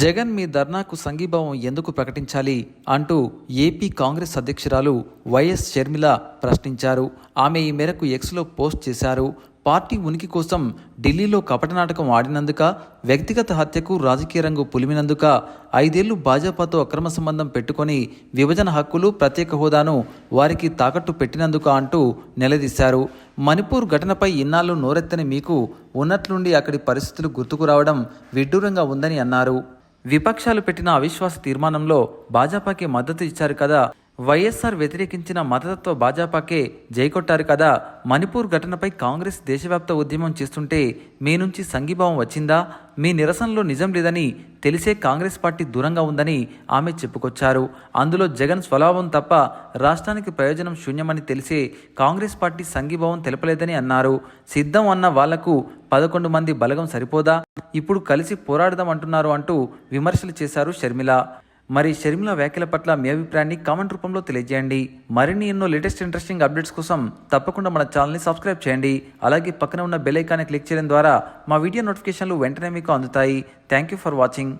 జగన్ మీ ధర్నాకు సంఘీభావం ఎందుకు ప్రకటించాలి అంటూ ఏపీ కాంగ్రెస్ అధ్యక్షురాలు వైఎస్ షర్మిల ప్రశ్నించారు. ఆమె ఈ మేరకు ఎక్స్లో పోస్ట్ చేశారు. పార్టీ ఉనికి కోసం ఢిల్లీలో కపట నాటకం ఆడినందుక వ్యక్తిగత హత్యకు రాజకీయ రంగు పులిమినందుక ఐదేళ్ళు భాజపాతో అక్రమ సంబంధం పెట్టుకొని విభజన హక్కులు ప్రత్యేక హోదాను వారికి తాకట్టు పెట్టినందుక అంటూ నిలదీశారు. మణిపూర్ ఘటనపై ఇన్నాళ్ళు నోరెత్తని మీకు ఉన్నట్లుండి అక్కడి పరిస్థితులు గుర్తుకు రావడం విడ్డూరంగా ఉందని అన్నారు. విపక్షాలు పెట్టిన అవిశ్వాస తీర్మానంలో భాజపాకి మద్దతు ఇచ్చారు కదా. వైఎస్ఆర్ వ్యతిరేకించిన మతతత్వ భాజపాకే జైకొట్టారు కదా. మణిపూర్ ఘటనపై కాంగ్రెస్ దేశవ్యాప్త ఉద్యమం చేస్తుంటే మీ నుంచి సంఘీభావం వచ్చిందా? మీ నిరసనలో నిజం లేదని తెలిసే కాంగ్రెస్ పార్టీ దూరంగా ఉందని ఆమె చెప్పుకొచ్చారు. అందులో జగన్ స్వభావం తప్ప రాష్ట్రానికి ప్రయోజనం శూన్యమని తెలిసే కాంగ్రెస్ పార్టీ సంఘీభావం తెలపలేదని అన్నారు. సిద్ధం అన్న వాళ్ళకు పదకొండు మంది బలగం సరిపోదా? ఇప్పుడు కలిసి పోరాడదాం అంటున్నారు అంటూ విమర్శలు చేశారు షర్మిల. మరి షర్మిల వ్యాఖ్యల పట్ల మీ అభిప్రాయాన్ని కామెంట్ రూపంలో తెలియజేయండి. మరిన్ని ఎన్నో లేటెస్ట్ ఇంట్రెస్టింగ్ అప్డేట్స్ కోసం తప్పకుండా మన ఛానల్ని సబ్స్క్రైబ్ చేయండి. అలాగే పక్కన ఉన్న బెల్ ఐకాన్ని క్లిక్ చేయడం ద్వారా మా వీడియో నోటిఫికేషన్లు వెంటనే మీకు అందుతాయి. Thank you for watching.